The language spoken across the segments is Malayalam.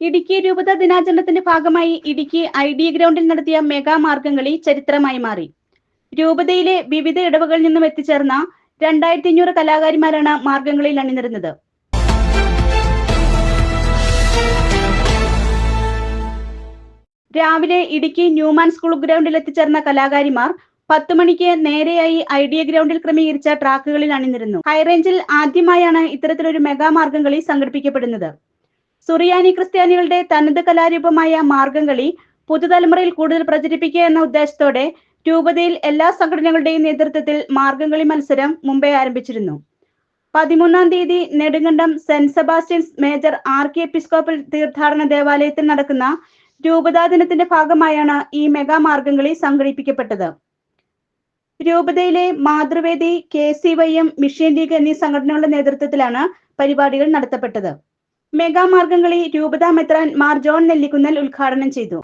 ഇടുക്കി രൂപത ദിനാചരണത്തിന്റെ ഭാഗമായി ഇടുക്കി ഐ ഡി ഗ്രൗണ്ടിൽ നടത്തിയ മെഗാ മാർഗംകളി ചരിത്രമായി മാറി. രൂപതയിലെ വിവിധ ഇടവകളിൽ നിന്നും എത്തിച്ചേർന്ന രണ്ടായിരത്തി അഞ്ഞൂറ് കലാകാരിമാരാണ് മാർഗംകളിയിൽ അണിനിരുന്നത്. രാവിലെ ഇടുക്കി ന്യൂമാൻ സ്കൂൾ ഗ്രൗണ്ടിൽ എത്തിച്ചേർന്ന കലാകാരിമാർ പത്ത് മണിക്ക് നേരെയായി ഐ ഡി എ ഗ്രൗണ്ടിൽ ക്രമീകരിച്ച ട്രാക്കുകളിൽ അണിനിരുന്നു. ഹൈറേഞ്ചിൽ ആദ്യമായാണ് ഇത്തരത്തിലൊരു മെഗാ മാർഗംകളി സംഘടിപ്പിക്കപ്പെടുന്നത്. സുറിയാനി ക്രിസ്ത്യാനികളുടെ തനത് കലാരൂപമായ മാർഗംകളി പുതുതലമുറയിൽ കൂടുതൽ പ്രചരിപ്പിക്കുക എന്ന ഉദ്ദേശത്തോടെ രൂപതയിൽ എല്ലാ സംഘടനകളുടെയും നേതൃത്വത്തിൽ മാർഗംകളി മത്സരം മുംബൈ ആരംഭിച്ചിരുന്നു. പതിമൂന്നാം തീയതി Nedumkandam saint Sebastian's major archiepiscopal തീർത്ഥാടന ദേവാലയത്തിൽ നടക്കുന്ന രൂപതാ ദിനത്തിന്റെ ഭാഗമായാണ് ഈ മെഗാ മാർഗംകളി സംഘടിപ്പിക്കപ്പെട്ടത്. രൂപതയിലെ Mathruvedi K C Y M mission league എന്നീ സംഘടനകളുടെ നേതൃത്വത്തിലാണ് പരിപാടികൾ നടത്തപ്പെട്ടത്. മെഗാ മാർഗംകളി രൂപതാ മെത്രാൻ മാർ ജോൺ നെല്ലിക്കുന്നൽ ഉദ്ഘാടനം ചെയ്തു.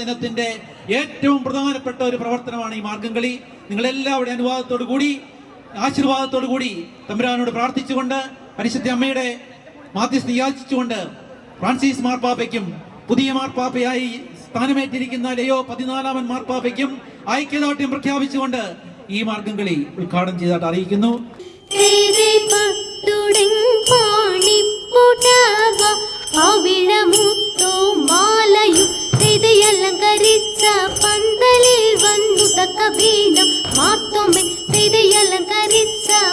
ദിനത്തിന്റെ ഏറ്റവും പ്രധാനപ്പെട്ട ഒരു പ്രവർത്തനമാണ് ഈ മാർഗംകളി. നിങ്ങളെല്ലാവരുടെ അനുവാദത്തോടു കൂടി ആശീർവാദത്തോടു കൂടി തമ്പുരാനോട് പ്രാർത്ഥിച്ചുകൊണ്ട് പരിശുദ്ധ അമ്മയുടെ മാധ്യസ്ഥ യാചിച്ചുകൊണ്ട് ഫ്രാൻസിസ് മാർപ്പാപ്പയ്ക്കും പുതിയ മാർപ്പാപ്പയായി സ്ഥാനമേറ്റിരിക്കുന്ന ലയോ പതിനാലാമൻ മാർപ്പാപ്പയ്ക്കും ഐക്യദാർഢ്യം പ്രഖ്യാപിച്ചുകൊണ്ട് ഈ മാർഗം കളി ഉദ്ഘാടനം ചെയ്തതായിട്ട് അറിയിക്കുന്നു.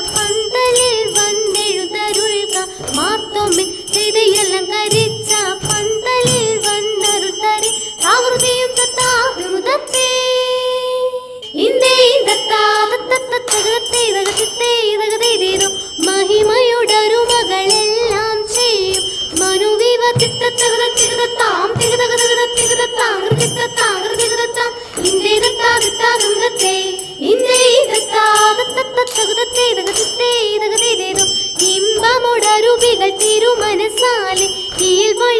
പന്തലിൽ വന്നെഴുതരുൾക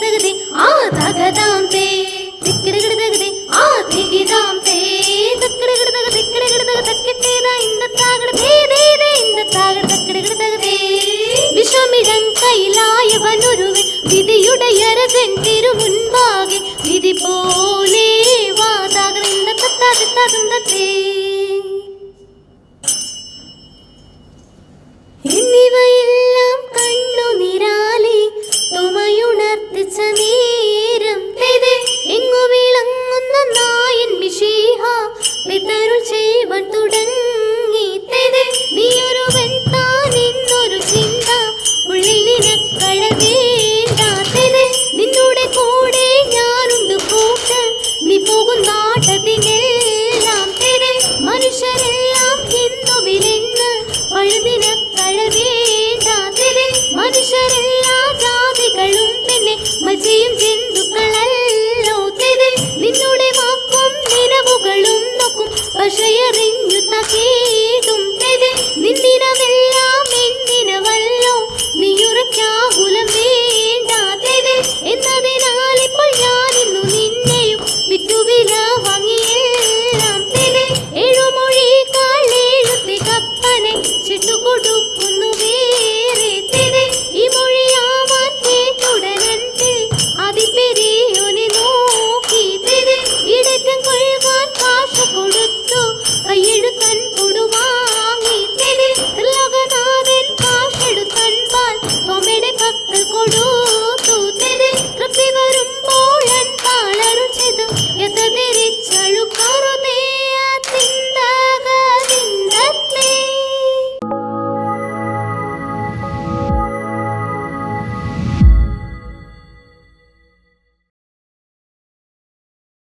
தகுதி ஆ தகதாம் தே திக்கிடுகிடு தகுதி ஆ திகிதாம் தே தக்கிடுகிடு தகு திக்கிடுகிடு தகு தக்கிட்டேதா இந்த தாகடு தே தே தே இந்த தாகடு தக்கிடுகிடு தகுதி விஷமிடங் கைலாயவனொருவன் விதியுடையரதன் திரு முன்பாகி விதி போலே வா இந்த தத்தா தித்தா தந்தத்தே വിതരുൾ ചെയ്വൻ